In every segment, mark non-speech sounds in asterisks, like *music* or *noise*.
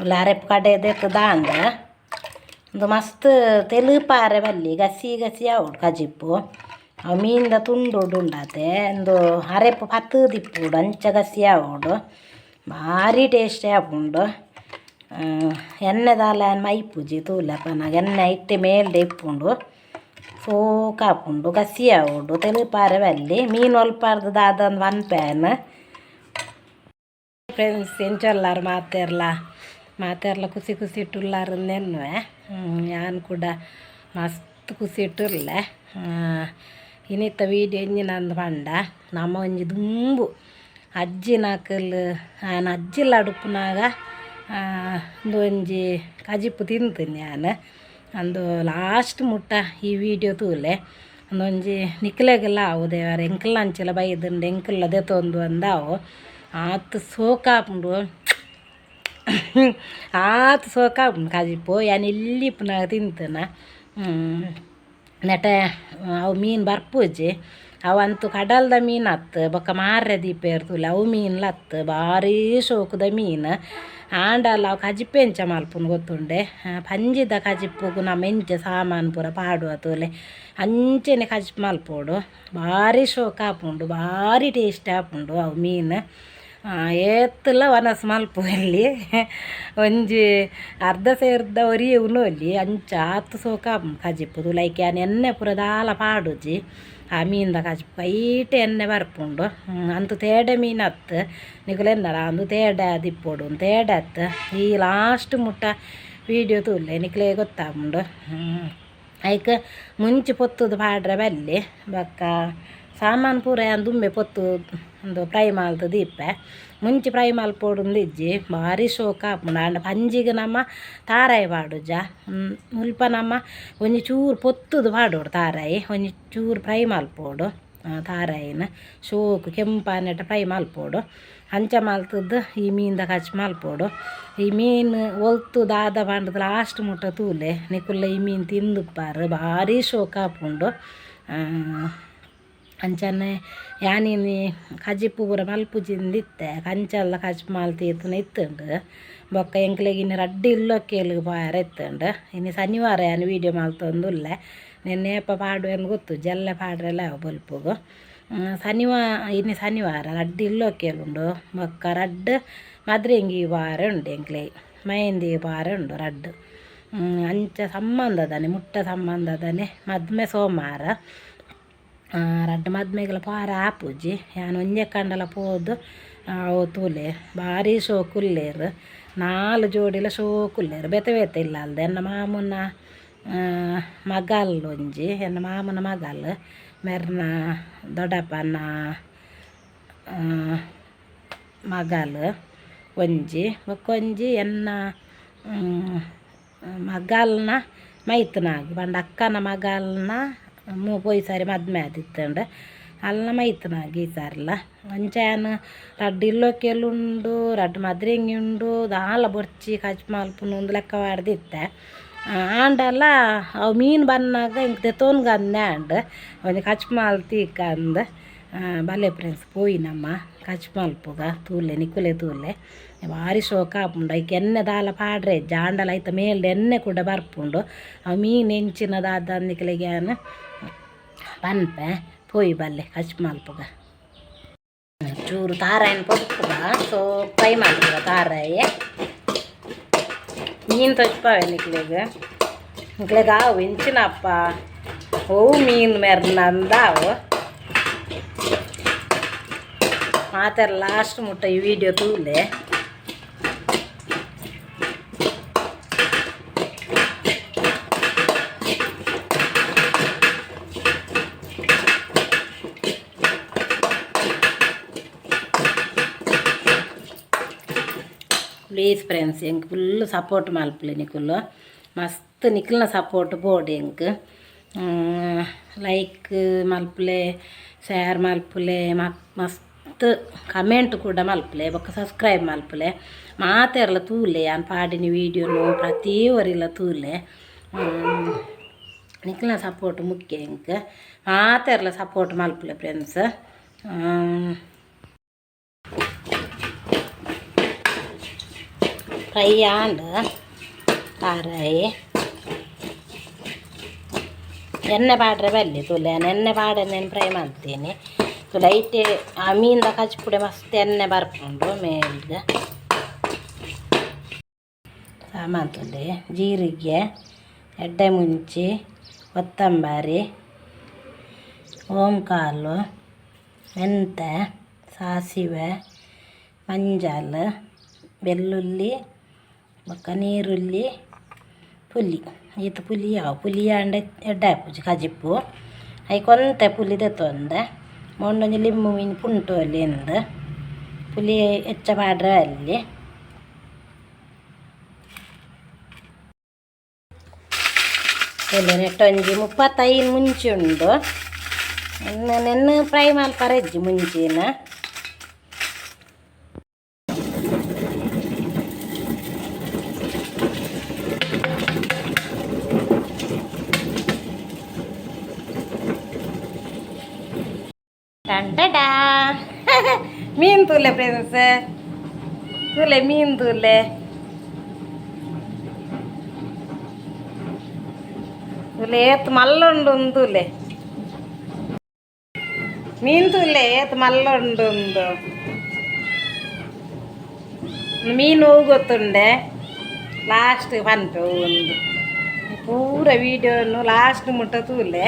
ಲಾರೆಪ್ ಕಡೆ ದೆತ್ತು ದಾಂಡ ಒಂದು ಮಸ್ತ್ ತೆಲುಪಾರೆ ಬಲ್ಲಿ ಗಸಿ ಗಸಿ ಆವಡು ಕಜಿಪ್ಪು ಅವು ಮೀನ್ದ ತುಂಡು ಉಂಡಾತೆ ಒಂದು ಅರೆಪ್ಪು ಪತ್ತು ದಿಪ್ಪುಡು ಅಂಚ ಗಸಿ ಆವಡು ಭಾರಿ ಟೇಸ್ಟಿ ಆಪುಂಡು ಎಣ್ಣೆ ದಾಲ ಮೈಪುಜಿ ತೂಲೆಪನಾಗ ಎಣ್ಣೆ ಇಟ್ಟೆ ಮೇಲ್ದೆ ಇಪ್ಪುಂಡು ಸೋಕ್ ಆಪುಂಡು ಗಸಿ ಆವಡು ತೆಲುಪಾರೆ ಬಲ್ಲಿ ಮೀನು ಒಲ್ಪಾರ್ದು ದಾದಂದು ಒನ್ ಪ್ಯಾನ್ ಫ್ರೆಂಡ್ಸ್ ಎಂಚೊಲ್ಲಾರು ಮಾತೆರ್ಲ ಮಾತೆರ್ಲ ಖುಷಿ ಖುಷಿ ಇಟ್ಟುಲ್ಲಾರು ನೆನ್ನುವೆ ಯಾನ್ ಕೂಡ ಮಸ್ತ್ ಖುಷಿ ಇಟ್ಟುರ್ಲೆ. ಇನ್ನಿತ್ತ ವೀಡಿಯೋ ಎಂಜಿನಂದು ಪಂಡ. ನಮ್ಮ ಒಂಜಿ ದುಂಬು. ಅಜ್ಜಿ ಅಜ್ಜಿನಾಕಲ್ ನಾನು ಅಜ್ಜಿಲ ಅಡುಪುನಾಗ ಒಂದು ಒಂಜಿ ಕಜಿಪ್ಪು ತಿಂತೀನಿ ನಾನು ಅಂದು ಲಾಸ್ಟ್ ಮುಟ್ಟ ಈ ವಿಡಿಯೋ ತೂಲೆ. ಒಂದೊಂಜಿ ನಿಕ್ಲೆಗೆಲ್ಲ ಅವು ದೇವರ, ಎಂಕಲ್ ಅಂಚೆಲ್ಲ ಬೈದಂಡು ಅದೇ ತೊಂದು ಅಂದಾವು. ಆತು ಸೋಕಾಪುಂಡು. ಆತು ಸೋಕಾಪುಂಡು ಕಜಿಪ್ಪು ಯಾನ್ ಪುನಃ ತಿಂತನ. ನೆಟ, ಅವು ಮೀನು ಬರ್ಪೂಜಿ. ಅವಂತೂ ಕಡಲ್ದ ಮೀನು ಅತ್ತ, ಬೊಕ್ಕ ಮಾರ್ರೆ ದೀಪ ಇರ್ತುಲ್ಲ ಅವು ಮೀನ್ಲ ಅತ್ತ, ಭಾರಿ ಶೋಕದ ಮೀನು. ಆಂಡಲ್ಲ ಅವು ಕಜಿಪ್ಪೆಂಚ ಮಲ್ಪುನು ಗೊತ್ತುಂಡೆ. ಪಂಜಿದ ಕಜಿಪ್ಪುಗು ನಮ್ಮ ಎಂಚ ಸಾಮಾನು ಪೂರ ಪಾಡುವ ತೋಲೆ. ಅಂಚೆನೆ ಕಜಿಪ್ ಮಲ್ಪೋಡು. ಭಾರಿ ಶೋಕ ಆಪುಂಡು ಭಾರಿ ಟೇಸ್ಟ್ ಆಪುಂಡು ಅವು ಮೀನು. ಏತ್ತುಲ ವನಸ್ ಮಲ್ಪುವಲ್ಲಿ, ಒಂಜಿ ಅರ್ಧ ಸೇರ್ದ ಒರಿಯೆ ಉನೊಲಿ ಅಂಚ ಆತು ಸೋಕ ಕಜಿಪ್ಪುದು ಲೈಕ್ ಯಾನ್ ಎಣ್ಣೆ ಪೂರ ದಾಲ ಪಾಡುಜಿ, ಆ ಮೀನ್ದ ಕಜಿಪ್ಪು ಕೈಟ್ ಎಣ್ಣೆ ಬರ್ಪುಂಡು. ಅಂತು ತೇಡೆ ಮೀನು ಹತ್ತು ನಿಕುಲೆನ್ನರ ಅಂದು ತೇಡೆ ದಿಪ್ಪೋಡು ತೇಡೆ ಹತ್ತು ಈ ಲಾಸ್ಟ್ ಮುಟ್ಟ ವೀಡಿಯೋ ತೂಲೆ ನಿಕ್ಲೆ ಗೊತ್ತಾಪುಂಡು. ಐಕ ಮುಂಚೆ ಪೊತ್ತುದು ಪಾಡ್ರೆ ಬಲ್ಲಿ, ಬೊಕ್ಕ ಸಾಮಾನು ಪೂರ ದುಂಬೆ ಪೊತ್ತು ಒಂದು ಫ್ರೈ ಮಲ್ತು ದೀಪೆ. ಮುಂಚೆ ಫ್ರೈ ಮಲ್ಪೊಡುಂದು ಇಜ್ಜಿ ಭಾರಿ ಶೋಕ. ಆಪುಂಡು ಪಂಜಿಗೆ ನಮ್ಮ ತಾರಾಯಿ ಪಾಡುಜ ಮುಲ್ಪ ನಮ್ಮ ಒಂಜಿ ಚೂರು ಪೊತ್ತುದು ಪಾಡೋಡು ತಾರಾಯಿ. ಒಂಜಿ ಚೂರು ಫ್ರೈ ಮಲ್ಪೋಡು ತಾರಾಯಿನ ಶೋಕು ಕೆಂಪಾನೆಟ ಫ್ರೈ ಮಲ್ಪೋಡು ಅಂಚ ಮಾಲ್ತದ್ದು ಈ ಮೀನ್ದ ಕಚ್ ಮಾಲ್ಪೋಡು ಈ ಮೀನು ಒಲ್ತು ದಾದ ಪಂಡದ ಲಾಸ್ಟ್ ಮುಟ್ಟ ತೂಲೆ. ನಿಕುಲ್ಲ ಈ ಮೀನು ತಿಂದುಪ್ಪಾರು. ಭಾರಿ ಶೋಕ ಆಪುಂಡು ಅಂಚನೆ ಯಾನಿನಿ ಕಜಿಪ್ಪು ಪೂರ ಮಲ್ಪುಜಿಂದಿತ್ತೆ ಕಂಚಲ್ಲ ಕಜ್ ಮಾಲ್ತೀರ್ತು ಇತ್ತುಂಡು. ಬೊಕ್ಕ ಎಂಕ್ಲೆಗಿನ ರಡ್ಡಿ ಇಲ್ಲೊಕ್ಕೇಲು ಪಾರ ಎತ್ತುಂಡು ಇನ್ನು ಶನಿವಾರ ಯಾನು ವೀಡಿಯೋ ನಿನ್ನೆ ನೆನ್ನೆಪ್ಪ ಪಾಡುವೆನ್ ಗೊತ್ತು. ಜಲ್ಲ ಪಾಡ್ರೆಲ್ಲ ಬಲ್ಪುಗು. ಶನಿವಾರ ಇನ್ನು ಶನಿವಾರ ರಡ್ಡಿ ಇಲ್ಲೊಕ್ಕೇಲುಂಡು ಬೊಕ್ಕ ರಡ್ಡ್ ಮದ್ರೆಂಗಿ ಪಾರೆ ಉಂಡು ಎಂಕ್ಲೆ ಮೆಹಂದಿ ಪಾರೆ ಉಂಡು ರಡ್ಡ್. ಅಂಚ ಸಂಬಂಧದನೆ, ಮುಟ್ಟ ಸಂಬಂಧದನೆ, ಮದ್ಮೆ ಸೋಮವಾರ ರಡ್ಡ್ ಮದ್ಮೆಗಳ ಪಾರ ಆಪುಜಿ ಯಾನ್ ಒಂಜೆ ಕಂಡಲ ಪೋದು ಅವು ತೂಲೆ, ಭಾರಿ ಶೋಕುಲ್ಲೇರ್ ನಾಲ್ ಜೋಡಿಲ ಶೋ ಕುಲ್ಲೇರು. ಬೆತೆ ಬೆತೆ ಇಲ್ಲ ಅಲ್ದೆ. ಎನ್ನ ಮಾಮುನ ಮಗಲ್ ಒಂಜಿ ಎನ್ನ ಮಾಮನ ಮಗಲ್. ಮೆರ್ನ, ದೊಡ್ಡಪ್ಪನ ಮಗಲ್ ಒಂಜಿ. ಬೊಕ್ಕೊಂಜಿ ಎನ್ನ ಮಗಲ್ನ ಮೈತ್ನಾಗ್. ಪಂಡ ಅಕ್ಕನ ಮಗಲ್ನ ಪೋಯಿ ಸಾರಿ ಮದ್ಮೆ ಆದಿತ್ತಂಡು ಅಲ್ಲ ಮೈತ್ನಾಗ್ ಈ ಸಾರಿಲ ಅಂಚಾಯನ್ ರಡ್ಡ್ ಇಲ್ಲೊಕ್ಕೆಲ್ಲುಂಡು ರಡ್ಡ್ ಮದ್ರೆಂಗಿ ಉಂಡು ದಾಲ ಬೊರ್ಚಿ, ಕಚ್ ಮಲ್ಪುನು ಉಂದು ಲೆಕ್ಕ ಪಾಡ್ದಿತ್ತೆ ಆಂಡಲ ಅವು ಮೀನು ಬನ್ನಾಗ ಇಂಕ್ ದೆತೋನ್ಗ ಅಂದೆ ಆಂಡ್ ಒಂಜಿ ಕಚ್ ಮಲ್ತೀಕ ಅಂದ್ ಫ್ರೆಂಡ್ಸ್ ಪೋಯಿನಮ್ಮ ಕಚ್ ಮಲ್ಪುಗ ತೂಲೆ ನಿಕುಲೆ ತೂಲೆ ಭಾರಿ ಶೋಕ ಆಪುಂಡು. ಐಕೆ ಎಣ್ಣೆ ದಾಲ ಪಾಡ್ರೆ, ಜಾಂಡಲ ಐತ ಮೇಲ್ಡೆ ಎಣ್ಣೆ ಕೂಡ ಬರ್ಪುಂಡು. ಅವು ಮೀನು ಎಂಚಿನ ದಾದ ನಿಕ್ಲೆಗ್ಯಾನ್ ಪನ್ಪೆ ಪೋಯಿ ಬಲ್ಲೆ ಕಚ್ ಮಲ್ಪುಗ ಚೂರು ತಾರಾಯಿನ ಪೊಪ್ಪುಗ ಸೊ ಫ್ರೈ ಮಲ್ಪುಗ ತಾರಾಯಿ ಮೀನು ತೊಚ್ಪಾವೆ ನಿಕ್ಲೆಗ್ ನಿಕ್ಲೆಗ್ ಆವು ಇಂಚಿನಪ್ಪ ಅವು ಮೀನು ಮೆರ್ನಂದಾವು ಮಾತಾರ ಲಾಸ್ಟ್ ಮುಟ್ಟ ಈ ವಿಡಿಯೋ ತೂಲೆ ప్లీజ్ ఫ్రెండ్స్ ఇంక ఫుల్ సపోర్ట్ మలుపులే నీకుల్లో మస్తు నిక్కుల సపోర్ట్ పోడు ఇంక లైక్ మలుపులే షేర్ మలుపులే మస్తు కమెంట్ కూడా మలుపులే ఒక సబ్స్క్రైబ్ మలుపులే మా తెరల తూలే అని పాడిన వీడియోలు ప్రతి ఒరిలో తూలే నిక్కుల సపోర్ట్ ముఖ్యం ఇంక మా తెరల సపోర్ట్ మలుపులే ఫ్రెండ్స్ ಫ್ರೈ ಆಂಡ್ ಕಾರಾಯಿ ಎಣ್ಣೆ ಪಾಡ್ರೆ ಬಲ್ಲಿ ತುಲೆ ಎಣ್ಣೆ ಪಾಡೆ ನಾನು ಫ್ರೈ ಮಾಡ್ತೀನಿ ತುಲೆ ಐಟೆ ಆ ಮೀನ್ದ ಕಚ್ಪುಡೆ ಮಸ್ತ್ ಎಣ್ಣೆ ಬರ್ಕೊಂಡು ಮೇಲ್ಗೆ ಸಾಮಾನು ತುಲೆ ಜೀರಿಗೆ ಎಡ್ಡೆ ಮುಂಚಿ ಕೊತ್ತಂಬರಿ ಓಂಕಾಲು ಮೆಂತೆ ಸಾಸಿವೆ ಮಂಜಾಲ ಬೆಳ್ಳುಳ್ಳಿ വെക്കാൻ നീരുള്ളി പുല്ലി അത് പുല്ലിയാവും പുല്ലിയാണ്ട് ഇടയപ്പോ കജിപ്പൂ. അതിക്കൊന്നത്തെ പുല്ലി തെത്തുണ്ട് മുണ്ടൊഞ്ഞ് ലിമ്പു മീൻ പുണ്ണിട്ടുമല്ലേ ഉണ്ട് പുലി എച്ചപാടെ വല്ലേ പുല്ലിനെ ട്വന്റി മുപ്പത്തൈ മുഞ്ചുണ്ടോ ഫ്രൈ മാൽ പറയും മുഞ്ചിനാ ಮೀನು ತೂಲೆ ಫ್ರೆಂಡ್ಸ್ ತೂಲೆ ಮೀನು ತೂಲೆ ತುಲೆ ಏತ್ ಮಲ್ಲುಂಡು ಒಂದು ತುಲೆ ಮೀನು ತುಲೆ ಏತ್ ಮಲ್ಲುಂಡು ಒಂದು ಮೀನು ಗೊತ್ತುಂಡೆ ಲಾಸ್ಟ್ ಪನ್ಪೆ ಒಂದು ಪೂರ ವೀಡಿಯೋನು ಲಾಸ್ಟ್ ಮುಟ್ಟ ತೂಲೆ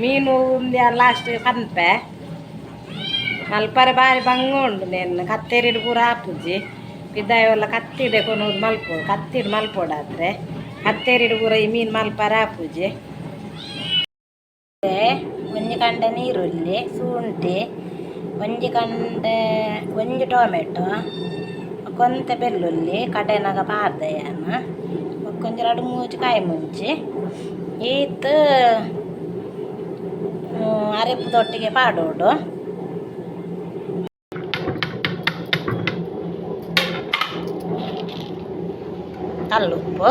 ಮೀನು ಒಂದು ಲಾಸ್ಟ್ ಪನ್ಪೆ ಮಲ್ಪರೆ ಬಾರಿ ಬಂಗ ಉಂಡು ನೆನ್ನ. ಕತ್ತೇರಿಡು ಪೂರ ಹಾಪುಜಿ ಪಿದಾಯವೆಲ್ಲ ಕತ್ತಿಡೆ ಕೊನೋದು ಮಲ್ಪು, ಕತ್ತಿಡು ಮಲ್ಪೋಡಾದ್ರೆ. ಕತ್ತೇರಿಡು ಪೂರ ಈ ಮೀನು ಮಲ್ಪರೆ ಹಾಪುಜಿ ಒಂಜಿ ಕಂಡ ನೀರುಳ್ಳಿ, ಶುಂಠಿ, ಒಂಜಿ ಕಂಡ, ಒಂಜಿ ಟೊಮೆಟೊ ಕೊಂತ ಬೆಳ್ಳುಳ್ಳಿ, ಕಡೆನಾಗ ಪಾರ್ದಯನ ಕೊಂಚ ಎರಡು ಮೂಜಿ ಕಾಯಿ ಮುಂಚಿ, ಈತ ಅರೆಪ್ಪು ತೊಟ್ಟಿಗೆ ಪಾಡೋಡು. ಕಲ್ಲುಪ್ಪು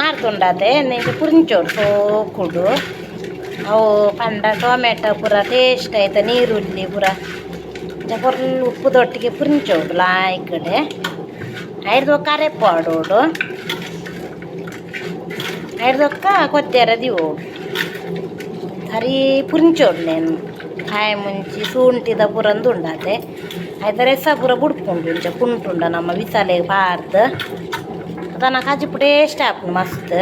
ಆರ್ದುಂಡದೆ ನಿಂಗೆ ಪುರಿಂಚೋಡು ಸೋಕುಡು ಅವು ಪಂಡ ಟೊಮೆಟೊ ಪೂರ ಟೇಸ್ಟ್ ಆಯ್ತು ನೀರುಳ್ಳಿ ಪೂರ. ಪೊರ್ಲು ಉಪ್ಪು ದೊಟ್ಟಿಗೆ ಪುರಿಂಚೋಡು ಲಾಯ್ ಕಡೆ. ಐದು ಕರೆ ಪಾಡೋಡು ಐದೊಕ್ಕ ಕೊತ್ತೇರ ದಿವೋಡು ಸರಿ ಪುರಿಂಚೋಡು నేను ಕಾಯಿ ಮುಂಚಿ ಶುಂಠಿದ ಪುರಂದು ಉಂಡಾದೆ ಐದ ರೆಸ ಪೂರ ಬುಡ್ಕೊಂಡು ಇಂಚ ಕುಂಟುಂಡ ನಮ್ಮ ವಿಸಾಲೆಗೆ ಪಾರ್ದು. ಅದನ್ನ ಕಾಜಿಪು ಟೇಸ್ಟ್ ಆಪುಂಡು ಮಸ್ತ್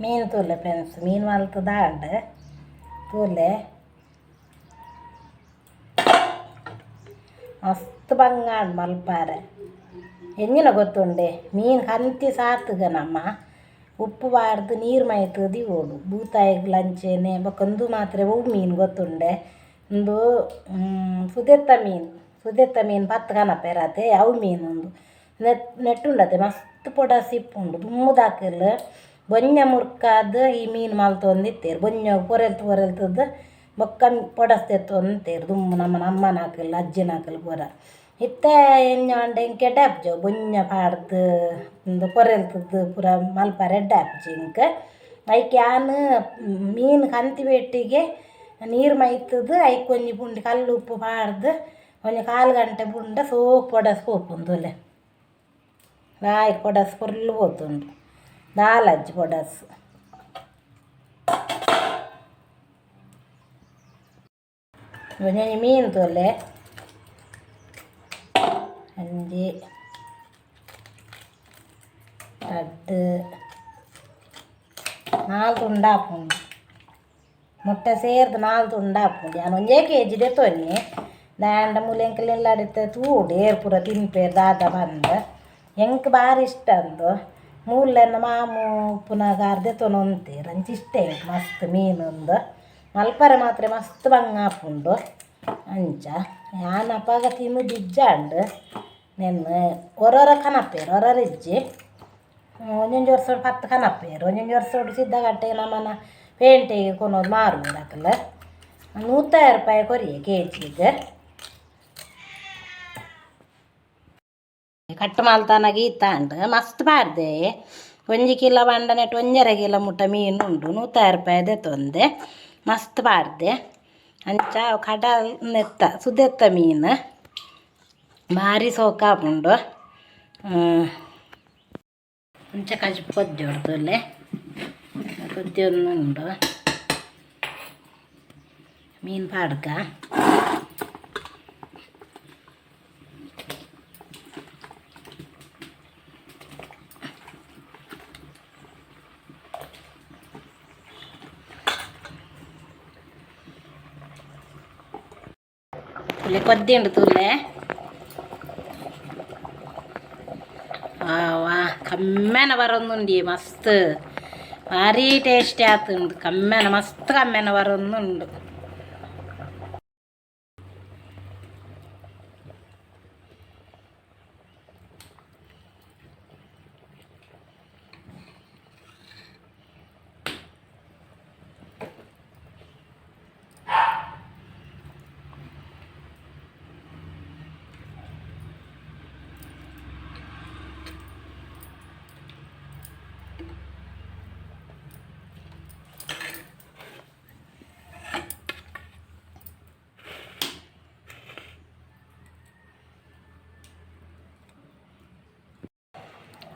ಮೀನು ತೂಲೆ ಫ್ರೆಂಡ್ಸ್ ಮೀನು ಮಲ್ತು ದಾಂಡ್ ತೂಲೆ ಮಸ್ತ್ ಬಂಗಾಂಡ್ ಮಲ್ಪಾರೆ ಎಂಜಿನ ಗೊತ್ತುಂಡೆ ಮೀನು ಕಂತಿ ಸಾತುಗ ನಮ್ಮ ಉಪ್ಪು ಬಾರ್ದು ನೀರು ಮೈತು ದಿವೋಡು ಬೂತಾಯಿಗೆ ಲಂಚೇನೆ ಬೊಕೊಂದು ಮಾತ್ರ ಅವು ಮೀನು ಗೊತ್ತುಂಡೆ. ಒಂದು ಸುದೆತ್ತ ಮೀನು. ಸುದೆತ್ತ ಮೀನು ಪತ್ತು ಕನಪೆರತೆ ಅವು ಮೀನು ಒಂದು ನೆಟ್, ನೆಟ್ಟುಂಡತೆ, ಮಸ್ತ್ ಪೊಡ ಸಿಪ್ಪುಂಡು ತುಂಬದಾಕಿಲ್ಲ ಬೊಂಜ ಮುರ್ಕಾದ ಈ ಮೀನು ಮಲ್ತೊಂದಿತ್ತೇರು ಬೊಂಜ ಪೊರೆಲ್ತು ಪೊರೆಲ್ತದ್ದು ಬೊಕ್ಕ ಪೊಡಸ್ತೆತ್ತು ಅಂತೇರು ದುಮ್ಮು ನಮ್ಮ ನಮ್ಮನಾಕಲ್ ಅಜ್ಜಿನಾಕಲ್ ಪೂರ. ಇತ್ತ ಎಣ್ಣೆ ಅಂಡೆ ಇಂಕೆ ಡ್ಯಾಪ್ಜೋ ಬೊಂಜ ಪಾಡ್ದು ಒಂದು ಪೊರೆಲ್ತದ್ದು ಪೂರ ಮಲ್ಪರೆ ಡ್ಯಾಪ್ಜಿ ಇಂಕ ಐಕೆ ಆನ್ ಮೀನು ಕಂತಿ ಬೆಟ್ಟಿಗೆ ನೀರು ಮೈತದು ಐಕ್ ಒಂಜಿ ಪುಂಡಿ ಕಲ್ಲು ಉಪ್ಪು ಪಾಡ್ದು ಒಂಜಿ ಕಾಲು ಗಂಟೆ ಪುಂಡ ಸೋಕ್ ಪೊಡಸ್ ಪೋಪುಂದುಲೆ ರಾಯ್ ಪೊಡಸ್ ಪೊರ್ಲು ಪೋತುಂಡು ನಾಲಜ್ಜಿ ಪೊಡಸ್ ಒಂಜಿ ಮೀನು ತೋಲೆ ಒಂಜಿ ರಡ್ಡ್ ನಾಲ್ಕು ಉಂಡಾಪುಂಡು ಮುಟ್ಟೆ ಸೇರ್ದು ನಾಲ್ಕು ಉಂಡಾಪುಂಡು ನಾನು ಒಂಜೇ ಕೆ ಜಿ ದೆತ್ತೊನ್ನಿ ದಾಂಡ ಮುಲೆಂಕಲೆಲ್ಲ ಅಡಿತೆ ತೂಡು ಏರ್ ಪೂರ ತಿನ್ಪೇರು ದಾದ ಬಂದು ಎಂಕ್ ಭಾರಿ ಇಷ್ಟ ಅಂದು ಮೂಲೆನ್ನ ಮಾಮು ಪುನಃ ಗಾರ್ದೆ ತೊನೊಂತೀರು ಅಂಚ ಇಷ್ಟ ಎಂಕ್ ಮಸ್ತ್ ಮೀನೊಂದು ಮಲ್ಪರೆ ಮಾತ್ರ ಮಸ್ತ್ ಬಂಗ ಆಪುಂಡು ಅಂಚ ಯಾನ್ ಅಪಾಗ ತಿನ್ನುದು ಇಜ್ಜಾಂಡು ನೆನ್ನೆ ಒರೊರ ಕನಪೇರು ಒರೊರ ಇಜ್ಜಿ ಒಂದೊಂದು ವರ್ಷ ಪತ್ತು ಕನಪೇರು ಒಂದೊಂದು ವರ್ಷ ಸಿದ್ದಗಟ್ಟೆ ನಮ್ಮನ ಪೇಂಟಿಗೆ ಕೊನೋದು ಮಾರುದು ಹಾಕಲ್ಲ ನೂತೈದು ರೂಪಾಯಿ ಕೊರಿಯೆ ಕೆ ಜಿಗೆ ಕಟ್ ಮಾಲ್ತಾನ ಗೀತಾಂಡ್ ಮಸ್ತ್ ಪಾಡ್ದೆ ಒಂಜಿ ಕಿಲೋ ಪಂಡ ನೆಟ್ಟು ಒಂಜರ ಕಿಲೋ ಮುಟ್ಟ ಮೀನು ಉಂಡು ನೂತ ರೂಪಾಯಿ ದೆತ್ತೊಂದೆ ಮಸ್ತ್ ಪಾಡ್ದೆ ಅಂಚ ಕಡಲ್ ನೆತ್ತ ಸುದೆತ್ತ ಮೀನು ಭಾರಿ ಸೋಕಾಪುಂಡು ಅಂಚ ಕಜಿ ಪೊದ್ದೆ ಹೊಡ್ದಲ್ಲೇ ಪೊದ್ದೆ ಒಂದು ಉಂಡು ಮೀನು ಪಾಡ್ಕ ತುಲೆ ಕೊದ್ದಿ ಉಂಡು ಕಮ್ಮೆನ ಬರೊಂದುಂಡಿ ಮಸ್ತ್ ಭಾರಿ ಟೇಸ್ಟಿ ಆತುಂಡು ಕಮ್ಮೆನ ಮಸ್ತ್ ಕಮ್ಮೆನ ಬರೊಂದುಂಡು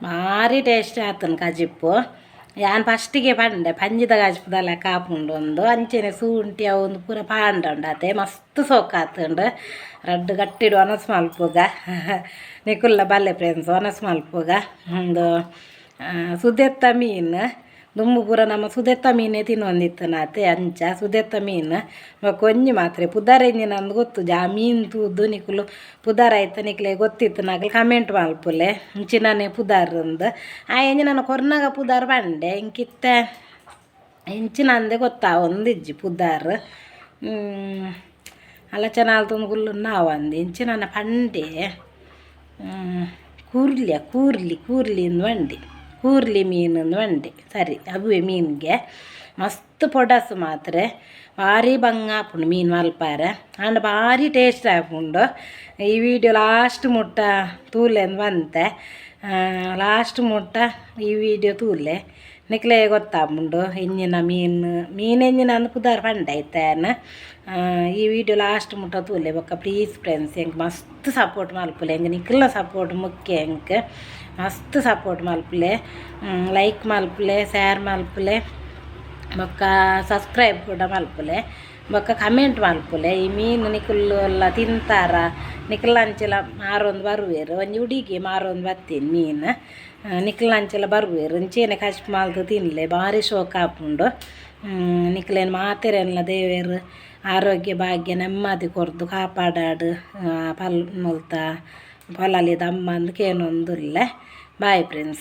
ಭಾರಿ ಟೇಸ್ಟ್ ಆತನು ಕಜಿಪ್ಪು ಯಾನ್ ಫಸ್ಟಿಗೆ ಪಂಡೆ, ಪಂಜಿದ ಗಜ್ಪುದಲ್ಲ ಕಾಪುಂಡು ಒಂದು, ಅಂಚೆನೆ ಸೂಂಟಿ ಒಂದು ಪೂರ ಪಾಂಡ ಉಂಡಾತೆ ಮಸ್ತ್ ಸೊಕ್ಕಾತುಂಡು ರಡ್ಡು ಗಟ್ಟಿಡು ಒನಸ್ ಮಲ್ಪುಗ *laughs* ನಿಕುಲ್ಲ ಬಲ್ಲೆ ಫ್ರೆಂಡ್ಸ್ ಒನಸ್ ಮಲ್ಪುಗ ಒಂದು ಸುದೆತ್ತ ಮೀನು. ದುಂಬು ಪೂರ ನಮ್ಮ ಸುದೆತ್ತ ಮೀನೇ ತಿನ್ನೊಂದಿತ್ತು ನಾತೆ, ಅಂಚ, ಸುದೆತ್ತ ಮೀನು. ಕೊಂಜಿ ಮಾತ್ರ ಪುದರೆಂಜಿ ನಂದು ಗೊತ್ತು, ಜಾ ಮೀನು ತೂದು ನಿಕುಲು ಪುದಾರ ಆಯ್ತು ನಿಕ್ಲೆ ಗೊತ್ತಿತ್ತು ನಾಗಲು ಕಮೆಂಟ್ ಮಲ್ಪುಲೆ ಇಂಚಿನನೆ ಪುದಾರಂದು. ಆ ಎಂಜಿ ನಾನು ಕೊರ್ನಾಗ ಪುದಾರ್ ಬಂಡೆ ಇಂಕಿತ್ತ? ಇಂಚಿನಂದೆ ಗೊತ್ತಾ ಒಂದಿಜ್ಜಿ ಪುದಾರ್. ಅಲ್ಲ ಚೆನ್ನಾಗಿ ತುಂಬ ಗುಲ್ಲು ನಾವು ಅಂದು. ನನ್ನ ಪಂಡೆ ಕೂರ್ಲಿಯ, ಕೂರ್ಲಿ, ಕೂರ್ಲಿಂದು ಬಂಡಿ ಕೂರ್ಲಿ ಮೀನು ಬಂಡಿ ಸರಿ ಅದುವೆ ಮೀನಿಗೆ ಮಸ್ತ್ ಪೊಡಸು ಮಾತ್ರ ಭಾರಿ ಬಂಗ ಆಪುಂಡು ಮೀನು ಮಲ್ಪಾರ ಅಂಡ್ ಭಾರಿ ಟೇಸ್ಟ್ ಆಪುಂಡು ಈ ವಿಡಿಯೋ ಲಾಸ್ಟ್ ಮುಟ್ಟ ತೂಲೆಂದು ಬಂತೆ ಲಾಸ್ಟ್ ಮುಟ್ಟ ಈ ವಿಡಿಯೋ ತೂಲೆ ನಿಕ್ಲೆ ಗೊತ್ತಾಪುಂಡು ಎಂಜಿನ ಮೀನು ಮೀನು ಎಂಜಿನ ಅಂದು ಪುದಾರ್ ಪಂಡ ಐತೇನ ಈ ವಿಡಿಯೋ ಲಾಸ್ಟ್ ಮುಟ್ಟ ತೂಲೆ ಬೊಕ್ಕ ಪ್ಲೀಸ್ ಫ್ರೆಂಡ್ಸ್ ಹೆಂಗೆ ಮಸ್ತ್ ಸಪೋರ್ಟ್ ಮಲ್ಪುಲೆ ಹೆಂಗೆ ನಿಕ್ಲ ಸಪೋರ್ಟ್ ಮುಖ್ಯ ಹೆಂಗೆ ಮಸ್ತ್ ಸಪೋರ್ಟ್ ಮಲ್ಪುಲೆ ಲೈಕ್ ಮಲ್ಪುಲೆ ಶೇರ್ ಮಲ್ಪುಲೆ ಬೊಕ್ಕ ಸಬ್ಸ್ಕ್ರೈಬ್ ಕೂಡ ಮಲ್ಪುಲೆ ಬೊಕ್ಕ ಕಮೆಂಟ್ ಮಲ್ಪುಲೆ ಈ ಮೀನು ನಿಕುಲ್ಲು ಎಲ್ಲ ತಿಂತಾರ. ನಿಖಲ್ ಅಂಚಲ ಮಾರೊಂದು ಬರುವೇರು. ಒಂಜಿ ಹುಡುಗಿ ಮಾರೊಂದು ಬತ್ತೀನಿ ಮೀನು. ನಿಖಲ್ ಅಂಚಲ ಬರುವೆರು. ಇಂಚೇನೆ ಕಷ್ಟ ಮಾಲ್ದು ತಿನ್ಲೆ. ಭಾರಿ ಶೋಕ ಹಾಕೊಂಡು ನಿಕಲೇನು ಮಾತೆರೆಲ್ಲ ದೇವೇರು ಆರೋಗ್ಯ ಭಾಗ್ಯ ನೆಮ್ಮದಿ ಕೊರ್ದು ಕಾಪಾಡಾಡು. ಪಲ್ ಮುಲ್ತ ಪೊಲಲಿದ ಅಮ್ಮ ಅಂದ್ಕೇನೊಂದುಲ್ಲೆ Bye Prince.